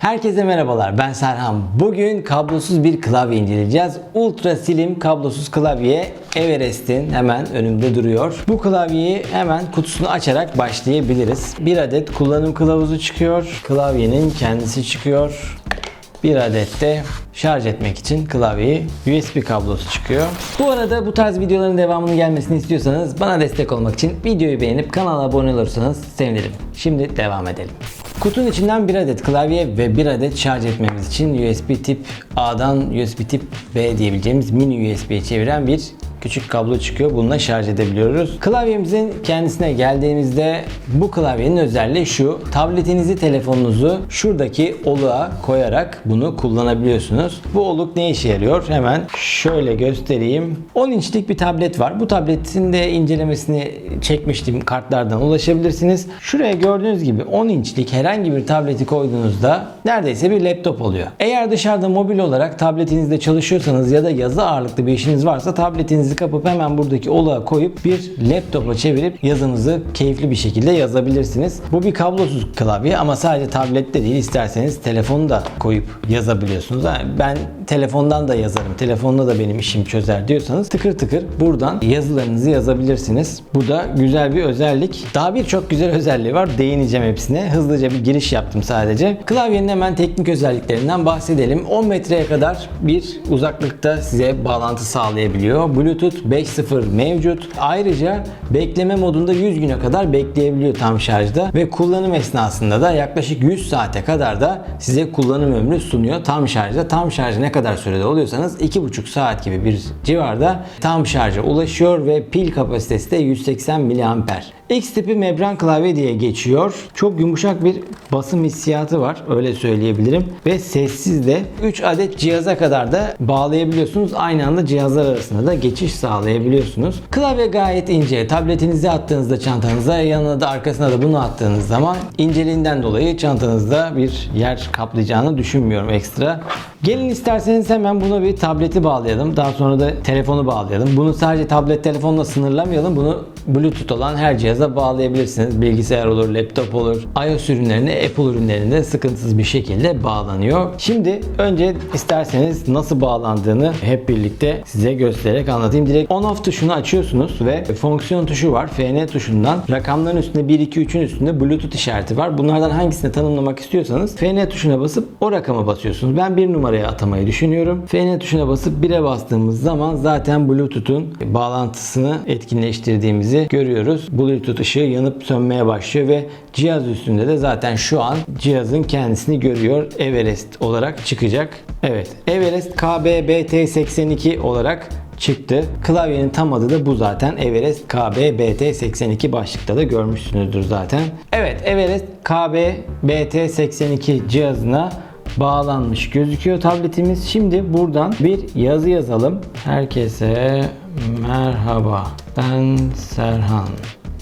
Herkese merhabalar ben Serhan. Bugün kablosuz bir klavye inceleyeceğiz. Ultra Slim kablosuz klavye Everest'in hemen önümde duruyor. Bu klavyeyi hemen kutusunu açarak başlayabiliriz. Bir adet kullanım kılavuzu çıkıyor. Klavyenin kendisi çıkıyor. Bir adet de şarj etmek için klavyeyi USB kablosu çıkıyor. Bu arada bu tarz videoların devamının gelmesini istiyorsanız bana destek olmak için videoyu beğenip kanala abone olursanız sevinirim. Şimdi devam edelim. Kutunun içinden bir adet klavye ve bir adet şarj etmemiz için USB tip A'dan USB tip B diyebileceğimiz mini USB'ye çeviren bir küçük kablo çıkıyor. Bununla şarj edebiliyoruz. Klavyemizin kendisine geldiğimizde bu klavyenin özelliği şu. Tabletinizi, telefonunuzu şuradaki oluğa koyarak bunu kullanabiliyorsunuz. Bu oluk ne işe yarıyor? Hemen şöyle göstereyim. 10 inçlik bir tablet var. Bu tabletin de incelemesini çekmiştim. Kartlardan ulaşabilirsiniz. Şuraya gördüğünüz gibi 10 inçlik herhangi bir tableti koyduğunuzda neredeyse bir laptop oluyor. Eğer dışarıda mobil olarak tabletinizde çalışıyorsanız ya da yazı ağırlıklı bir işiniz varsa tabletinizi kapıp hemen buradaki oluğa koyup bir laptopa çevirip yazınızı keyifli bir şekilde yazabilirsiniz. Bu bir kablosuz klavye ama sadece tablette değil isterseniz telefonu da koyup yazabiliyorsunuz. Yani ben telefondan da yazarım. Telefonla da benim işim çözer diyorsanız tıkır tıkır buradan yazılarınızı yazabilirsiniz. Bu da güzel bir özellik. Daha birçok güzel özelliği var. Değineceğim hepsine. Hızlıca bir giriş yaptım sadece. Klavyenin hemen teknik özelliklerinden bahsedelim. 10 metreye kadar bir uzaklıkta size bağlantı sağlayabiliyor. Bluetooth 5.0 mevcut. Ayrıca bekleme modunda 100 güne kadar bekleyebiliyor tam şarjda ve kullanım esnasında da yaklaşık 100 saate kadar da size kullanım ömrü sunuyor tam şarjda. Tam şarjı ne kadar sürede oluyorsanız 2,5 saat gibi bir civarda tam şarja ulaşıyor ve pil kapasitesi de 180 mAh. X tipi membran klavye diye geçiyor. Çok yumuşak bir basım hissiyatı var öyle söyleyebilirim. Ve sessiz de 3 adet cihaza kadar da bağlayabiliyorsunuz. Aynı anda cihazlar arasında da geçiş sağlayabiliyorsunuz. Klavye gayet ince. Tabletinizi attığınızda çantanıza yanına da arkasına da bunu attığınız zaman inceliğinden dolayı çantanızda bir yer kaplayacağını düşünmüyorum ekstra. Gelin isterseniz hemen buna bir tableti bağlayalım. Daha sonra da telefonu bağlayalım. Bunu sadece tablet telefonla sınırlamayalım. Bunu Bluetooth olan her cihaza bağlayabilirsiniz. Bilgisayar olur, laptop olur. iOS ürünlerine, Apple ürünlerinde sıkıntısız bir şekilde bağlanıyor. Şimdi önce isterseniz nasıl bağlandığını hep birlikte size göstererek anlatayım. Direkt on off tuşunu açıyorsunuz ve fonksiyon tuşu var. FN tuşundan rakamların üstünde 1, 2, 3'ün üstünde Bluetooth işareti var. Bunlardan hangisini tanımlamak istiyorsanız FN tuşuna basıp o rakama basıyorsunuz. Ben bir numaraya atamayı düşünüyorum. FN tuşuna basıp 1'e bastığımız zaman zaten Bluetooth'un bağlantısını etkinleştirdiğimizi görüyoruz. Bluetooth ışığı yanıp sönmeye başlıyor ve cihaz üstünde de zaten şu an cihazın kendisini görüyor. Everest olarak çıkacak. Evet. Everest KBBT82 olarak çıktı. Klavyenin tam adı da bu zaten. Everest KBBT82 başlıkta da görmüşsünüzdür zaten. Evet Everest KBBT82 cihazına bağlanmış gözüküyor tabletimiz. Şimdi buradan bir yazı yazalım. Herkese merhaba. Ben Serhan.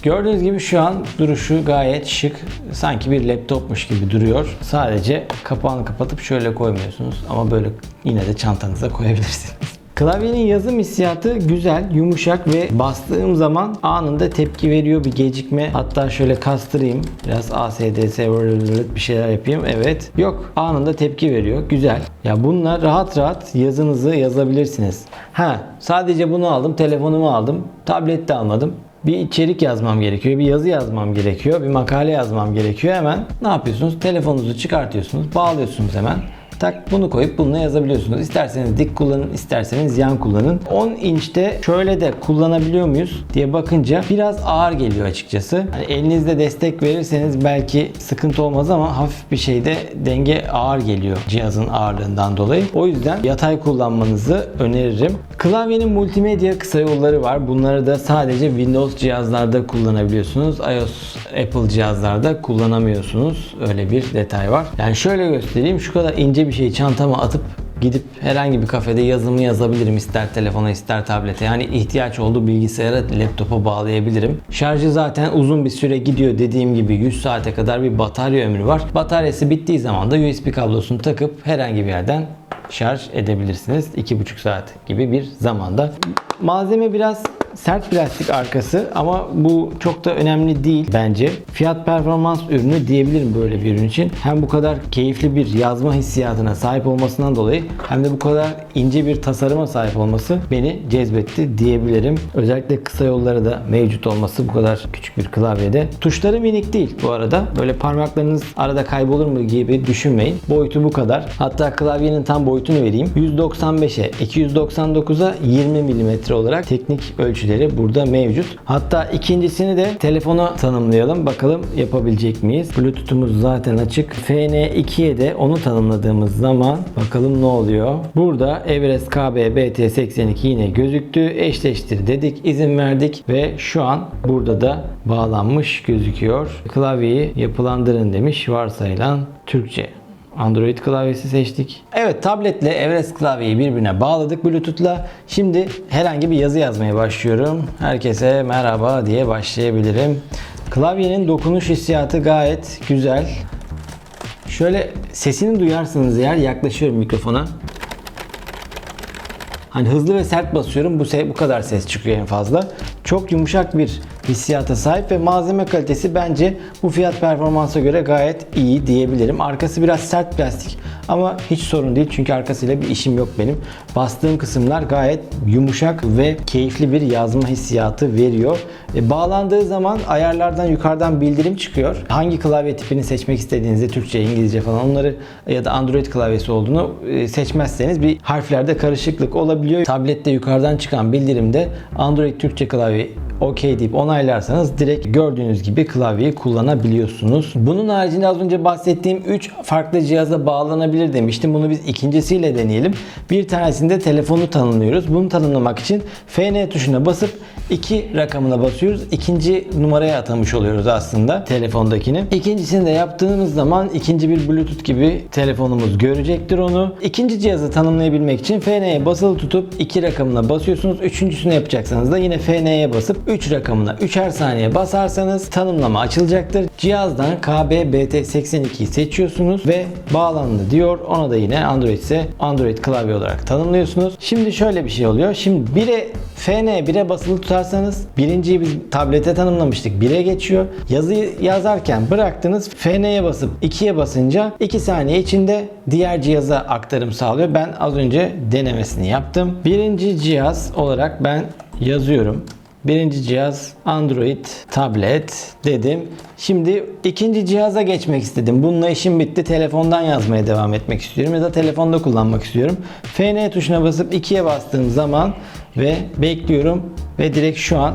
Gördüğünüz gibi şu an duruşu gayet şık. Sanki bir laptopmuş gibi duruyor. Sadece kapağını kapatıp şöyle koymuyorsunuz. Ama böyle yine de çantanıza koyabilirsiniz. Klavyenin yazım hissiyatı güzel, yumuşak ve bastığım zaman anında tepki veriyor bir gecikme. Hatta şöyle kastırayım. Biraz ASDS bir şeyler yapayım. Evet. Yok. Anında tepki veriyor. Güzel. Ya bununla rahat rahat yazınızı yazabilirsiniz. Ha, sadece bunu aldım, telefonumu aldım, tablet de almadım. Bir içerik yazmam gerekiyor, bir yazı yazmam gerekiyor, bir makale yazmam gerekiyor. Hemen ne yapıyorsunuz? Telefonunuzu çıkartıyorsunuz, bağlıyorsunuz hemen. Tak bunu koyup bununla yazabiliyorsunuz. İsterseniz dik kullanın, isterseniz yan kullanın. 10 inçte şöyle de kullanabiliyor muyuz diye bakınca biraz ağır geliyor açıkçası. Hani elinizde destek verirseniz belki sıkıntı olmaz ama hafif bir şeyde denge ağır geliyor cihazın ağırlığından dolayı. O yüzden yatay kullanmanızı öneririm. Klavyenin multimedya kısa yolları var. Bunları da sadece Windows cihazlarda kullanabiliyorsunuz. iOS, Apple cihazlarda kullanamıyorsunuz. Öyle bir detay var. Yani şöyle göstereyim. Şu kadar ince bir şeyi çantama atıp gidip herhangi bir kafede yazımı yazabilirim ister telefona ister tablete. Yani ihtiyaç olduğu bilgisayara, laptopa bağlayabilirim. Şarjı zaten uzun bir süre gidiyor. Dediğim gibi 100 saate kadar bir batarya ömrü var. Bataryası bittiği zaman da USB kablosunu takıp herhangi bir yerden şarj edebilirsiniz. 2,5 saat gibi bir zamanda. Malzeme biraz sert plastik arkası ama bu çok da önemli değil bence. Fiyat performans ürünü diyebilirim böyle bir ürün için. Hem bu kadar keyifli bir yazma hissiyatına sahip olmasından dolayı hem de bu kadar ince bir tasarıma sahip olması beni cezbetti diyebilirim. Özellikle kısa yolları da mevcut olması bu kadar küçük bir klavyede. Tuşları minik değil bu arada. Böyle parmaklarınız arada kaybolur mu gibi düşünmeyin. Boyutu bu kadar. Hatta klavyenin tam boyutunu vereyim. 195'e 299'a 20 mm olarak teknik ölçüleri burada mevcut. Hatta ikincisini de telefona tanımlayalım. Bakalım yapabilecek miyiz? Bluetooth'umuz zaten açık. FN2'ye de onu tanımladığımız zaman bakalım ne oluyor? Burada Everest KB BT82 yine gözüktü. Eşleştir dedik, izin verdik ve şu an burada da bağlanmış gözüküyor. Klavyeyi yapılandırın demiş varsayılan Türkçe. Android klavyesi seçtik. Evet tabletle Everest klavyeyi birbirine bağladık Bluetooth'la. Şimdi herhangi bir yazı yazmaya başlıyorum. Herkese merhaba diye başlayabilirim. Klavyenin dokunuş hissiyatı gayet güzel. Şöyle sesini duyarsınız eğer yaklaşıyorum mikrofona. Hani hızlı ve sert basıyorum bu bu kadar ses çıkıyor en fazla. Çok yumuşak bir hissiyata sahip ve malzeme kalitesi bence bu fiyat performansa göre gayet iyi diyebilirim. Arkası biraz sert plastik ama hiç sorun değil çünkü arkasıyla bir işim yok benim. Bastığım kısımlar gayet yumuşak ve keyifli bir yazma hissiyatı veriyor. E, bağlandığı zaman ayarlardan yukarıdan bildirim çıkıyor. Hangi klavye tipini seçmek istediğinizde Türkçe, İngilizce falan onları ya da Android klavyesi olduğunu e, seçmezseniz bir harflerde karışıklık olabiliyor. Tablette yukarıdan çıkan bildirimde Android Türkçe klavye OK deyip onaylarsanız direkt gördüğünüz gibi klavyeyi kullanabiliyorsunuz. Bunun haricinde az önce bahsettiğim 3 farklı cihaza bağlanabilir demiştim. Bunu biz ikincisiyle deneyelim. Bir tanesinde telefonu tanımlıyoruz. Bunu tanımlamak için FN tuşuna basıp iki rakamına basıyoruz. İkinci numaraya atamış oluyoruz aslında telefondakini. İkincisini de yaptığımız zaman ikinci bir Bluetooth gibi telefonumuz görecektir onu. İkinci cihazı tanımlayabilmek için FN'ye basılı tutup iki rakamına basıyorsunuz. Üçüncüsünü yapacaksanız da yine FN'ye basıp 3 rakamına 3'er saniye basarsanız tanımlama açılacaktır. Cihazdan KB-BT82'yi seçiyorsunuz ve bağlandı diyor. Ona da yine Android ise Android klavye olarak tanımlıyorsunuz. Şimdi şöyle bir şey oluyor. Şimdi 1'e FN 1'e basılı tutarsanız birinciyi biz tablete tanımlamıştık. 1'e geçiyor. Yazıyı yazarken bıraktınız. FN'ye basıp 2'ye basınca 2 saniye içinde diğer cihaza aktarım sağlıyor. Ben az önce denemesini yaptım. Birinci cihaz olarak ben yazıyorum. Birinci cihaz Android tablet dedim. Şimdi ikinci cihaza geçmek istedim. Bununla işim bitti. Telefondan yazmaya devam etmek istiyorum ya da telefonda kullanmak istiyorum. FN tuşuna basıp 2'ye bastığım zaman ve bekliyorum ve direkt şu an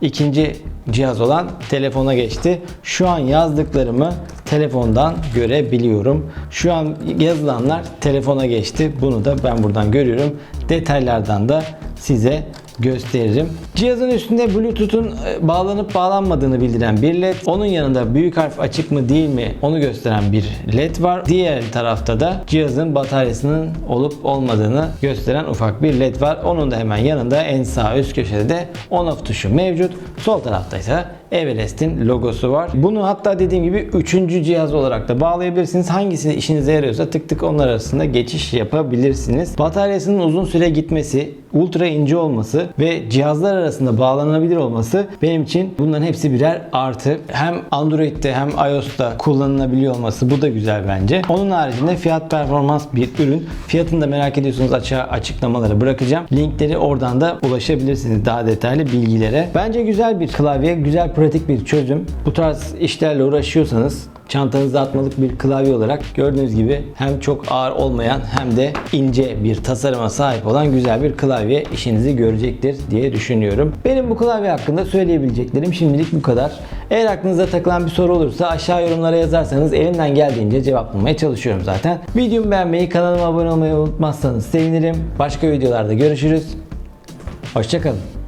ikinci cihaz olan telefona geçti. Şu an yazdıklarımı telefondan görebiliyorum. Şu an yazılanlar telefona geçti. Bunu da ben buradan görüyorum. Detaylardan da size gösteririm. Cihazın üstünde Bluetooth'un e, bağlanıp bağlanmadığını bildiren bir led. Onun yanında büyük harf açık mı değil mi onu gösteren bir led var. Diğer tarafta da cihazın bataryasının olup olmadığını gösteren ufak bir led var. Onun da hemen yanında en sağ üst köşede de on off tuşu mevcut. Sol tarafta ise Everest'in logosu var. Bunu hatta dediğim gibi üçüncü cihaz olarak da bağlayabilirsiniz. Hangisi işinize yarıyorsa tık tık onlar arasında geçiş yapabilirsiniz. Bataryasının uzun süre gitmesi, ultra ince olması ve cihazlar arasında bağlanabilir olması benim için bunların hepsi birer artı. Hem Android'de hem iOS'ta kullanılabiliyor olması bu da güzel bence. Onun haricinde fiyat performans bir ürün. Fiyatını da merak ediyorsanız açığa açıklamaları bırakacağım. Linkleri oradan da ulaşabilirsiniz daha detaylı bilgilere. Bence güzel bir klavye, güzel pratik bir çözüm. Bu tarz işlerle uğraşıyorsanız çantanızda atmalık bir klavye olarak gördüğünüz gibi hem çok ağır olmayan hem de ince bir tasarıma sahip olan güzel bir klavye işinizi görecektir diye düşünüyorum. Benim bu klavye hakkında söyleyebileceklerim şimdilik bu kadar. Eğer aklınıza takılan bir soru olursa aşağı yorumlara yazarsanız elimden geldiğince cevaplamaya çalışıyorum zaten. Videomu beğenmeyi, kanalıma abone olmayı unutmazsanız sevinirim. Başka videolarda görüşürüz. Hoşçakalın.